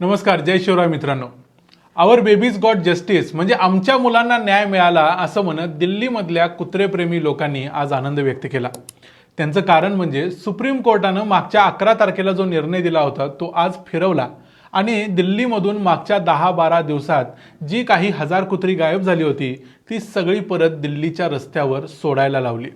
नमस्कार जय शिवराय मित्रांनो. आवर babies got justice म्हणजे आमच्या मुलांना न्याय मिळाला असं म्हणत दिल्लीमधल्या कुत्रेप्रेमी लोकांनी आज आनंद व्यक्त केला. त्यांचं कारण म्हणजे सुप्रीम कोर्टानं मागच्या अकरा तारखेला जो निर्णय दिला होता तो आज फिरवला. आणि दिल्लीमधून मागच्या दहा बारा दिवसात जी काही हजार कुत्री गायब झाली होती ती सगळी परत दिल्लीच्या रस्त्यावर सोडायला लावली.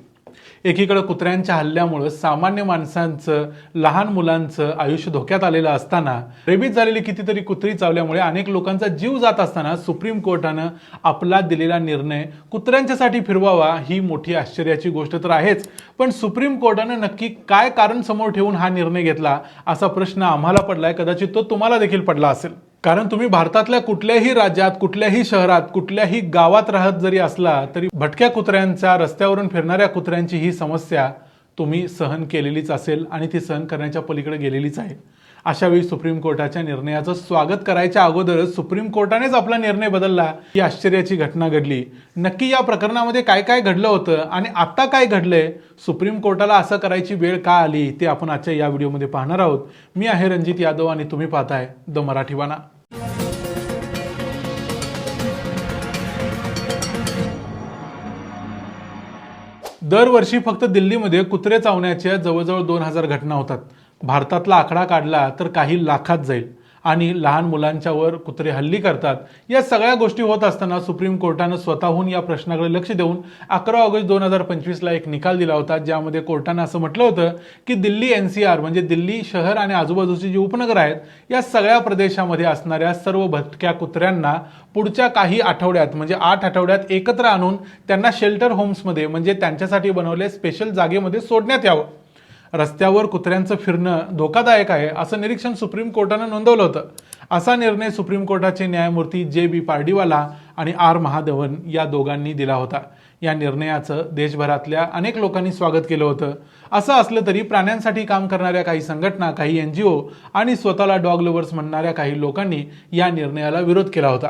एकीकडं कुत्र्यांच्या हल्ल्यामुळं सामान्य माणसांचं लहान मुलांचं आयुष्य धोक्यात आलेलं असताना रेबीज झालेली कितीतरी कुत्री चावल्यामुळे अनेक लोकांचा जीव जात असताना सुप्रीम कोर्टानं आपला दिलेला निर्णय कुत्र्यांच्यासाठी फिरवावा ही मोठी आश्चर्याची गोष्ट तर आहेच. पण सुप्रीम कोर्टानं नक्की काय कारण समोर ठेवून हा निर्णय घेतला असा प्रश्न आम्हाला पडलाय. कदाचित तो तुम्हाला देखील पडला असेल. कारण तुम्ही भारतातल्या कुठल्याही राज्यात कुठल्याही शहरात कुठल्याही गावात राहत जरी असला तरी भटक्या कुत्र्यांच्या रस्त्यावरून फिरणाऱ्या कुत्र्यांची ही समस्या तुम्ही सहन केलेलीच असेल आणि ती सहन करण्याच्या पलीकडे गेलेलीच आहे. अशावेळी सुप्रीम कोर्टाच्या निर्णयाचं स्वागत करायच्या अगोदरच सुप्रीम कोर्टानेच आपला निर्णय बदलला. ही आश्चर्याची घटना घडली. नक्की या प्रकरणामध्ये काय काय घडलं होतं आणि आता काय घडलंय? सुप्रीम कोर्टाला असं करायची वेळ का आली ते आपण आजच्या या व्हिडिओमध्ये पाहणार आहोत. मी आहे रणजित यादव आणि तुम्ही पाहताय द मराठीवाना दरवर्षी फक्त दिल्लीमध्ये कुत्रे चावण्याच्या जवळजवळ दोन हजार घटना होतात. भारतातला आकडा काढला तर काही लाखात जाईल. आणि लहान मुलांच्यावर कुत्रे हल्ली करतात. या सगळ्या गोष्टी होत असताना सुप्रीम कोर्टानं स्वतःहून या प्रश्नाकडे लक्ष देऊन अकरा ऑगस्ट दोन हजार पंचवीसला एक निकाल दिला होता ज्यामध्ये कोर्टानं असं म्हटलं होतं की दिल्ली एन सी आर म्हणजे दिल्ली शहर आणि आजूबाजूची जी उपनगर आहेत या सगळ्या प्रदेशामध्ये असणाऱ्या सर्व भटक्या कुत्र्यांना पुढच्या काही आठवड्यात म्हणजे आठ आठवड्यात एकत्र आणून त्यांना शेल्टर होम्समध्ये म्हणजे त्यांच्यासाठी बनवले स्पेशल जागेमध्ये सोडण्यात यावं. रस्त्यावर कुत्र्यांचं फिरणं धोकादायक आहे असं निरीक्षण सुप्रीम कोर्टानं नोंदवलं होतं. असा निर्णय सुप्रीम कोर्टाचे न्यायमूर्ती जे बी पार्डीवाला आणि आर महादेवन या दोघांनी दिला होता. या निर्णयाचं देशभरातल्या अनेक लोकांनी स्वागत केलं होतं. असं असलं तरी प्राण्यांसाठी काम करणाऱ्या काही संघटना काही एन जी ओ आणि स्वतःला डॉग लवर्स म्हणणाऱ्या काही लोकांनी या निर्णयाला विरोध केला होता.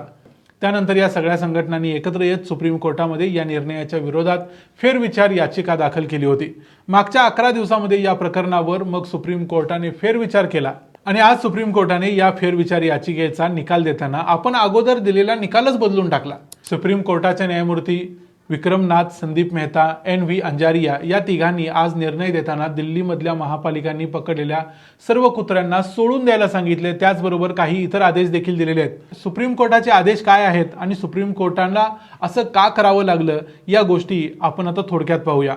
त्यानंतर या सगळ्या संघटनांनी एकत्र येत सुप्रीम कोर्टामध्ये या निर्णयाच्या विरोधात फेरविचार याचिका दाखल केली होती. मागच्या अकरा दिवसामध्ये या प्रकरणावर मग सुप्रीम कोर्टाने फेरविचार केला आणि आज सुप्रीम कोर्टाने या फेरविचार याचिकेचा निकाल देताना आपण अगोदर दिलेला निकालच बदलून टाकला. सुप्रीम कोर्टाचे न्यायमूर्ती विक्रमनाथ संदीप मेहता एन व्ही अंजारिया या तिघांनी आज निर्णय देताना दिल्लीमधल्या महापालिकांनी पकडलेल्या सर्व कुत्र्यांना सोडून द्यायला सांगितले. त्याचबरोबर काही इतर आदेश देखील दिलेले आहेत. सुप्रीम कोर्टाचे आदेश काय आहेत आणि सुप्रीम कोर्टाला असं का करावं लागलं या गोष्टी आपण आता थोडक्यात पाहूया.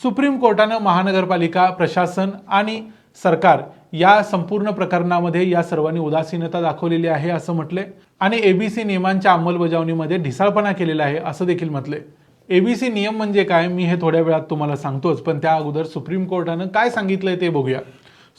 सुप्रीम कोर्टानं महानगरपालिका प्रशासन आणि सरकार या संपूर्ण प्रकरणामध्ये या सर्वांनी उदासीनता दाखवलेली आहे असं म्हटले आणि एबीसी नियमांच्या अंमलबजावणीमध्ये ढिसाळपणा केलेला आहे असं देखील म्हटले एबीसी नियम म्हणजे काय? मी हे थोड्या वेळात तुम्हाला सांगतोच पण त्या अगोदर सुप्रीम कोर्टानं काय सांगितलंय ते बघूया.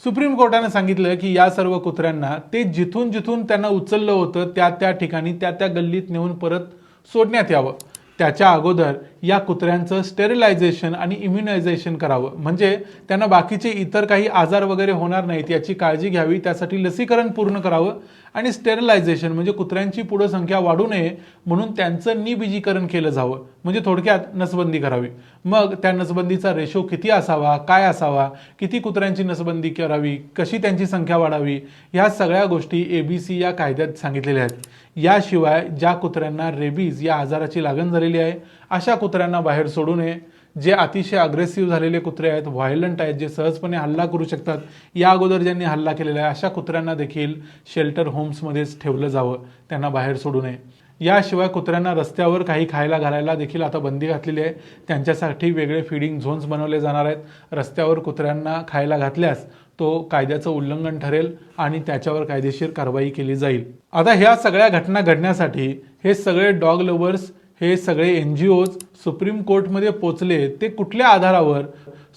सुप्रीम कोर्टानं सांगितलं की या सर्व कुत्र्यांना ते जिथून जिथून त्यांना उचललं होतं त्या त्या ठिकाणी त्या त्या गल्लीत नेऊन परत सोडण्यात यावं. त्याच्या अगोदर या कुत्र्यांचं स्टेरिलायझेशन आणि इम्युनायझेशन करावं. म्हणजे त्यांना बाकीचे इतर काही आजार वगैरे होणार नाहीत याची काळजी घ्यावी त्यासाठी लसीकरण पूर्ण करावं आणि स्टेरिलायझेशन म्हणजे कुत्र्यांची पुढं संख्या वाढू नये म्हणून त्यांचं निबीजीकरण केलं जावं. म्हणजे थोडक्यात नसबंदी करावी. मग त्या नसबंदीचा रेशो किती असावा काय असावा किती कुत्र्यांची नसबंदी करावी कशी त्यांची संख्या वाढावी ह्या सगळ्या गोष्टी ए बी सी या कायद्यात सांगितलेल्या आहेत. याशिवाय ज्या कुत्र्यांना रेबीज या आजाराची लागण झालेली आहे अशा कुत्र्यांना बाहेर सोडू नये. जे अतिशय अग्रेसिव्ह झालेले कुत्रे आहेत व्हायलंट आहेत जे सहजपणे हल्ला करू शकतात या अगोदर ज्यांनी हल्ला केलेला आहे अशा कुत्र्यांना देखील शेल्टर होम्समध्येच ठेवलं जावं. त्यांना बाहेर सोडू नये. याशिवाय कुत्र्यांना रस्त्यावर काही खायला घालायला देखील आता बंदी घातलेली आहे. त्यांच्यासाठी वेगळे फीडिंग झोन्स बनवले जाणार आहेत. रस्त्यावर कुत्र्यांना खायला घातल्यास तो कायद्याचं उल्लंघन ठरेल आणि त्याच्यावर कायदेशीर कारवाई केली जाईल. आता ह्या सगळ्या घटना घडण्यासाठी हे सगळे डॉग लवर्स हे सगळे एन जी ओज सुप्रीम कोर्टमध्ये पोचले. ते कुठल्या आधारावर?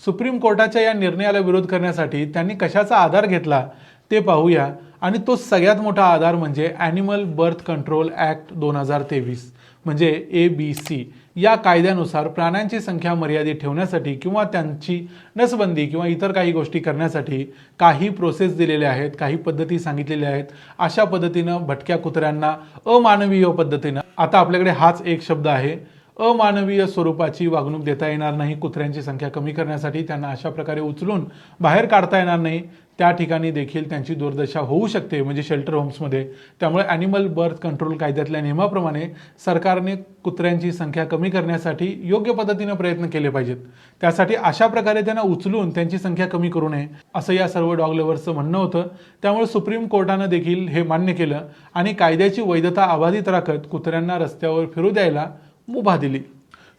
सुप्रीम कोर्टाच्या या निर्णयाला विरोध करण्यासाठी त्यांनी कशाचा आधार घेतला? ते पाहूया. आणि तो सगळ्यात मोठा आधार म्हणजे ॲनिमल बर्थ कंट्रोल ॲक्ट दोन हजार तेवीस म्हणजे ए बी सी या कायद्यानुसार प्राण्यांची संख्या मर्यादित ठेवण्यासाठी किंवा त्यांची नसबंदी किंवा इतर काही गोष्टी करण्यासाठी काही प्रोसेस दिलेल्या आहेत काही पद्धती सांगितलेल्या आहेत अशा पद्धतीनं भटक्या कुत्र्यांना अमानवीय पद्धतीनं. आता आपल्याकडे हाच एक शब्द आहे अमानवीय स्वरूपाची वागणूक देता येणार नाही कुत्र्यांची संख्या कमी करण्यासाठी त्यांना अशा प्रकारे उचलून बाहेर काढता येणार नाही त्या ठिकाणी देखील त्यांची दुर्दशा होऊ शकते म्हणजे शेल्टर होम्समध्ये त्यामुळे ॲनिमल बर्थ कंट्रोल कायद्यातल्या नियमाप्रमाणे सरकारने कुत्र्यांची संख्या कमी करण्यासाठी योग्य पद्धतीने प्रयत्न केले पाहिजेत. त्यासाठी अशा प्रकारे त्यांना उचलून त्यांची संख्या कमी करू नये असं या सर्व डॉग लव्हर्सचं म्हणणं होतं. त्यामुळे सुप्रीम कोर्टानं देखील हे मान्य केलं आणि कायद्याची वैधता अबाधित राखत कुत्र्यांना रस्त्यावर फिरू द्यायला मुभा दिली.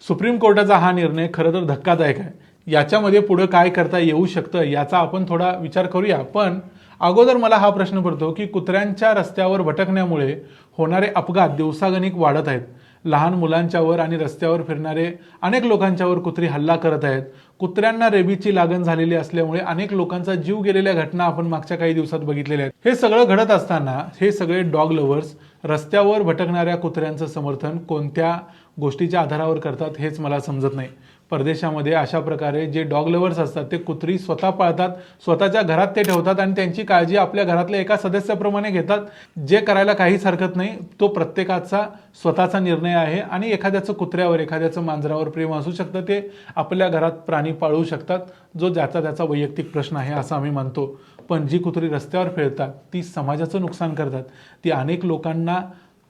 सुप्रीम कोर्टाचा हा निर्णय खरं तर धक्कादायक आहे. याच्यामध्ये पुढं काय करता येऊ शकतं याचा आपण थोडा विचार करूया. पण अगोदर मला हा प्रश्न पडतो की कुत्र्यांच्या रस्त्यावर भटकण्यामुळे होणारे अपघात दिवसागणिक वाढत आहेत. लहान मुलांच्यावर आणि रस्त्यावर फिरणारे अनेक लोकांच्यावर कुत्री हल्ला करत आहेत. कुत्र्यांना रेबीजची लागण झालेली असल्यामुळे अनेक लोकांचा जीव गेलेल्या घटना आपण मागच्या काही दिवसात बघितलेल्या आहेत. हे सगळं घडत असताना हे सगळे डॉग लव्हर्स रस्त्यावर भटकणाऱ्या कुत्र्यांचं समर्थन कोणत्या गोष्टीच्या आधारावर करतात हेच मला समजत नाही. परदेशामध्ये अशा प्रकारे जे डॉग लवर्स असतात ते कुत्री स्वतः पाळतात स्वतःच्या घरात ते ठेवतात आणि त्यांची काळजी आपल्या घरातल्या एका सदस्याप्रमाणे घेतात. जे करायला काहीच हरकत नाही तो प्रत्येकाचा स्वतःचा निर्णय आहे आणि एखाद्याचं कुत्र्यावर एखाद्याचं मांजरावर प्रेम असू शकतं. ते आपल्या घरात प्राणी पाळू शकतात जो ज्याचा त्याचा वैयक्तिक प्रश्न आहे असं आम्ही मानतो. पण जी कुत्री रस्त्यावर फिरतात ती समाजाचं नुकसान करतात. ती अनेक लोकांना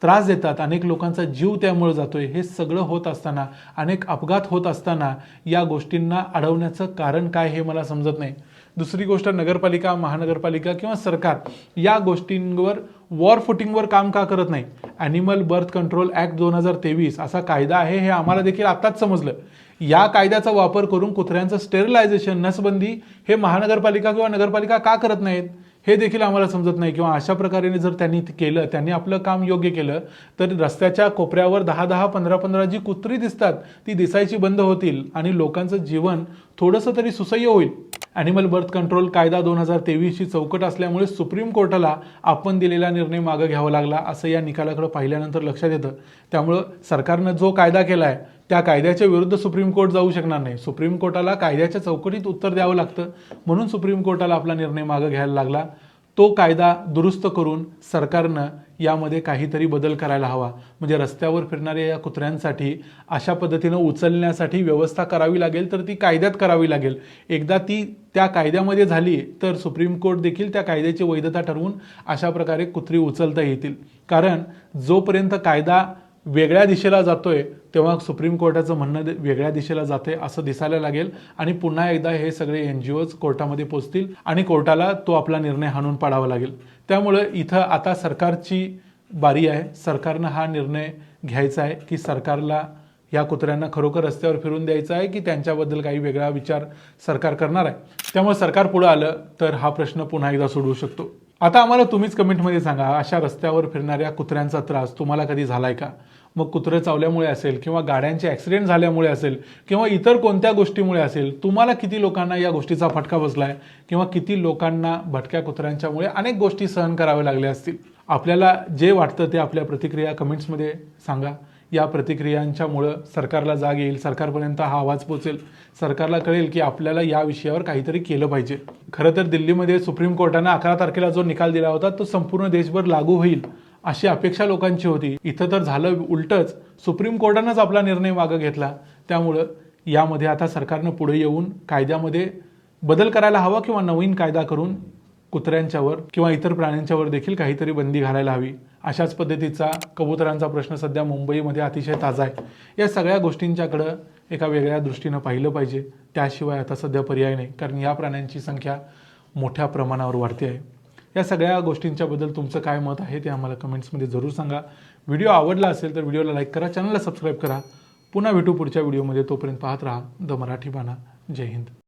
त्रास देतात अनेक लोकांचा जीव त्यामुळे जातोय. हे सगळं होत असताना अनेक अपघात होत असताना या गोष्टींना अडवण्याचं कारण काय हे मला समजत नाही. दुसरी गोष्ट नगरपालिका महानगरपालिका किंवा सरकार या गोष्टींवर वॉर फुटिंगवर काम का करत नाही? ॲनिमल बर्थ कंट्रोल ॲक्ट दोन हजार तेवीस असा कायदा आहे हे आम्हाला देखील आत्ताच समजलं. या कायद्याचा वापर करून कुत्र्यांचं स्टेरिलायझेशन नसबंदी हे महानगरपालिका किंवा नगरपालिका का करत नाहीत? हे देखील आम्हाला समजत नाही. किंवा अशा प्रकारे जर त्यांनी केलं त्यांनी आपलं काम योग्य केलं तर रस्त्याच्या कोपऱ्यावर दहा दहा पंधरा पंधरा जी कुत्री दिसतात ती दिसायची बंद होतील आणि लोकांचं जीवन थोडंसं तरी सुसह्य होईल. ॲनिमल बर्थ कंट्रोल कायदा दोन हजार तेवीसची चौकट असल्यामुळे सुप्रीम कोर्टाला आपण दिलेला निर्णय मागं घ्यावा लागला असं या निकालाकडे पाहिल्यानंतर लक्षात येतं. त्यामुळं सरकारनं जो कायदा केला आहे त्या कायद्याच्या विरुद्ध सुप्रीम कोर्ट जाऊ शकणार नाही. सुप्रीम कोर्टाला कायद्याच्या चौकटीत उत्तर द्यावं लागतं. म्हणून सुप्रीम कोर्टाला आपला निर्णय मागं घ्यायला लागला. तो कायदा दुरुस्त करून सरकारनं यामध्ये काहीतरी बदल करायला हवा. म्हणजे रस्त्यावर फिरणाऱ्या या कुत्र्यांसाठी अशा पद्धतीनं उचलण्यासाठी व्यवस्था करावी लागेल तर ती कायद्यात करावी लागेल. एकदा ती त्या कायद्यामध्ये झाली तर सुप्रीम कोर्ट देखील त्या कायद्याची वैधता ठरवून अशा प्रकारे कुत्री उचलता येतील. कारण जोपर्यंत कायदा वेगळ्या दिशेला जातोय तेव्हा सुप्रीम कोर्टाचं म्हणणं वेगळ्या दिशेला जाते असं दिसायला लागेल. आणि पुन्हा एकदा हे सगळे एन जी ओज कोर्टामध्ये पोचतील आणि कोर्टाला तो आपला निर्णय हाणून पाडावा लागेल. त्यामुळं इथं आता सरकारची बारी आहे. सरकारनं हा निर्णय घ्यायचा आहे की सरकारला या कुत्र्यांना खरोखर रस्त्यावर फिरून द्यायचा आहे की त्यांच्याबद्दल काही वेगळा विचार सरकार करणार आहे. त्यामुळे सरकार पुढं आलं तर हा प्रश्न पुन्हा एकदा सोडवू शकतो. आता आम्हाला तुम्हीच कमेंटमध्ये सांगा अशा रस्त्यावर फिरणाऱ्या कुत्र्यांचा त्रास तुम्हाला कधी झालाय का? मग कुत्रं चावल्यामुळे असेल किंवा गाड्यांचे ॲक्सिडेंट झाल्यामुळे असेल किंवा इतर कोणत्या गोष्टीमुळे असेल तुम्हाला किती लोकांना या गोष्टीचा फटका बसलाय किंवा किती लोकांना भटक्या कुत्र्यांच्यामुळे अनेक गोष्टी सहन कराव्या लागल्या असतील? आपल्याला जे वाटतं ते आपल्या प्रतिक्रिया कमेंट्समध्ये सांगा. या प्रतिक्रियांच्यामुळं सरकारला जाग येईल सरकारपर्यंत हा आवाज पोचेल. सरकारला कळेल की आपल्याला या विषयावर काहीतरी केलं पाहिजे. खरं तर दिल्लीमध्ये सुप्रीम कोर्टानं अकरा तारखेला जो निकाल दिला होता तो संपूर्ण देशभर लागू होईल अशी अपेक्षा लोकांची होती. इथं तर झालं उलटच. सुप्रीम कोर्टानंच आपला निर्णय मागं घेतला. त्यामुळं यामध्ये आता सरकारनं पुढे येऊन कायद्यामध्ये बदल करायला हवा किंवा नवीन कायदा करून कुत्र्यांच्यावर किंवा इतर प्राण्यांच्यावर देखील काहीतरी बंदी घालायला हवी. अशाच पद्धतीचा कबुतरांचा प्रश्न सध्या मुंबईमध्ये अतिशय ताजा आहे. या सगळ्या गोष्टींच्याकडं एका वेगळ्या दृष्टीनं पाहिलं पाहिजे. त्याशिवाय आता सध्या पर्याय नाही कारण या प्राण्यांची संख्या मोठ्या प्रमाणावर वाढते आहे. या सगळ्या गोष्टींच्याबद्दल तुमचं काय मत आहे ते आम्हाला कमेंट्समध्ये जरूर सांगा. व्हिडिओ आवडला असेल तर व्हिडिओला लाईक करा चॅनलला सबस्क्राईब करा. पुन्हा भेटू पुढच्या व्हिडिओमध्ये. तोपर्यंत पाहत राहा. द मराठी बाणा. जय हिंद.